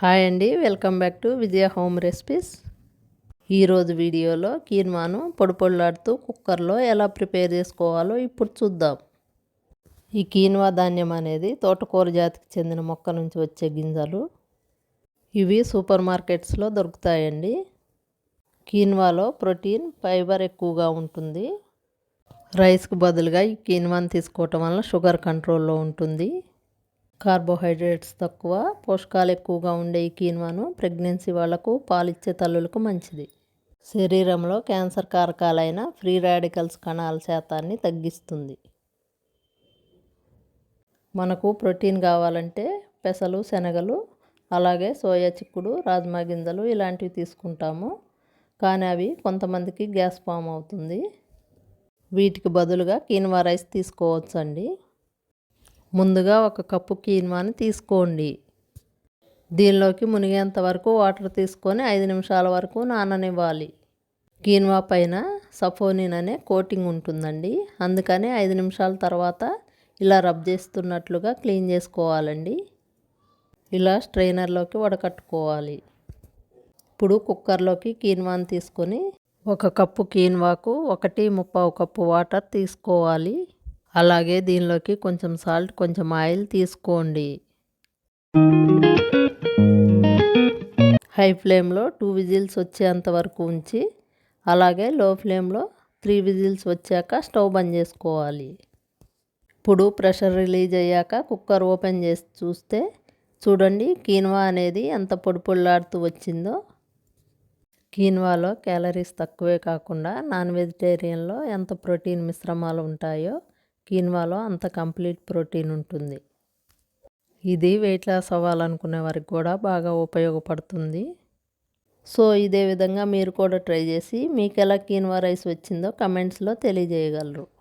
Hi అండి welcome back to Vijaya home recipes. ఈరోజు వీడియోలో కీర్మాను పొడి పొడిలాడుతూ కుక్కర్లో ఎలా ప్రిపేర్ చేసుకోవాలో ఇప్పుడు చూద్దాం. ఈ కీన్వా ధాన్యం అనేది తోటకూర జాతికి చెందిన మొక్క నుంచి వచ్చే గింజలు. ఇవి సూపర్ మార్కెట్స్లో దొరుకుతాయండి. కీన్వాలో ప్రోటీన్ ఫైబర్ ఎక్కువగా ఉంటుంది. రైస్కు బదులుగా ఈ కీన్వాని తీసుకోవటం వల్ల షుగర్ కంట్రోల్లో ఉంటుంది. కార్బోహైడ్రేట్స్ తక్కువ పోషకాలు ఎక్కువగా ఉండే ఈ కీన్వాను ప్రెగ్నెన్సీ వాళ్ళకు పాలిచ్చే తల్లులకు మంచిది. శరీరంలో క్యాన్సర్ కారకాలైన ఫ్రీ రాడికల్స్ కణాల శాతాన్ని తగ్గిస్తుంది. మనకు ప్రోటీన్ కావాలంటే పెసలు శనగలు అలాగే సోయా చిక్కుడు రాజ్మా గింజలు ఇలాంటివి తీసుకుంటాము. కానీ అవి కొంతమందికి గ్యాస్ ఫామ్ అవుతుంది. వీటికి బదులుగా కీన్వా రైస్ తీసుకోవచ్చండి. ముందుగా ఒక కప్పు కీన్వాని తీసుకోండి. దీనిలోకి మునిగేంత వరకు వాటర్ తీసుకొని ఐదు నిమిషాల వరకు నాననివ్వాలి. కీన్వా పైన సఫోనిన్ అనే కోటింగ్ ఉంటుందండి. అందుకని ఐదు నిమిషాల తర్వాత ఇలా రబ్ చేస్తున్నట్లుగా క్లీన్ చేసుకోవాలండి. ఇలా స్ట్రైనర్లోకి వడకట్టుకోవాలి. ఇప్పుడు కుక్కర్లోకి కీన్వాని తీసుకొని ఒక కప్పు కీన్వాకు ఒకటి ముప్పావు కప్పు వాటర్ తీసుకోవాలి. అలాగే దీనిలోకి కొంచెం సాల్ట్ కొంచెం ఆయిల్ తీసుకోండి. హై ఫ్లేమ్లో టూ విజిల్స్ వచ్చేంత వరకు ఉంచి అలాగే లో ఫ్లేమ్లో త్రీ విజిల్స్ వచ్చాక స్టవ్ బంద్ చేసుకోవాలి. ఇప్పుడు ప్రెషర్ రిలీజ్ అయ్యాక కుక్కర్ ఓపెన్ చేసి చూస్తే చూడండి కీన్వా అనేది ఎంత పొడి పొడిలాడుతూ వచ్చిందో. కీన్వాలో క్యాలరీస్ తక్కువే కాకుండా నాన్ వెజిటేరియన్లో ఎంత ప్రోటీన్ మిశ్రమాలు ఉంటాయో కీన్వాలో అంత కంప్లీట్ ప్రోటీన్ ఉంటుంది. ఇది వెయిట్ లాస్ అవ్వాలనుకునే వారికి కూడా బాగా ఉపయోగపడుతుంది. సో ఇదే విధంగా మీరు కూడా ట్రై చేసి మీకు ఎలా కీన్వా రైస్ వచ్చిందో కమెంట్స్లో తెలియజేయగలరు.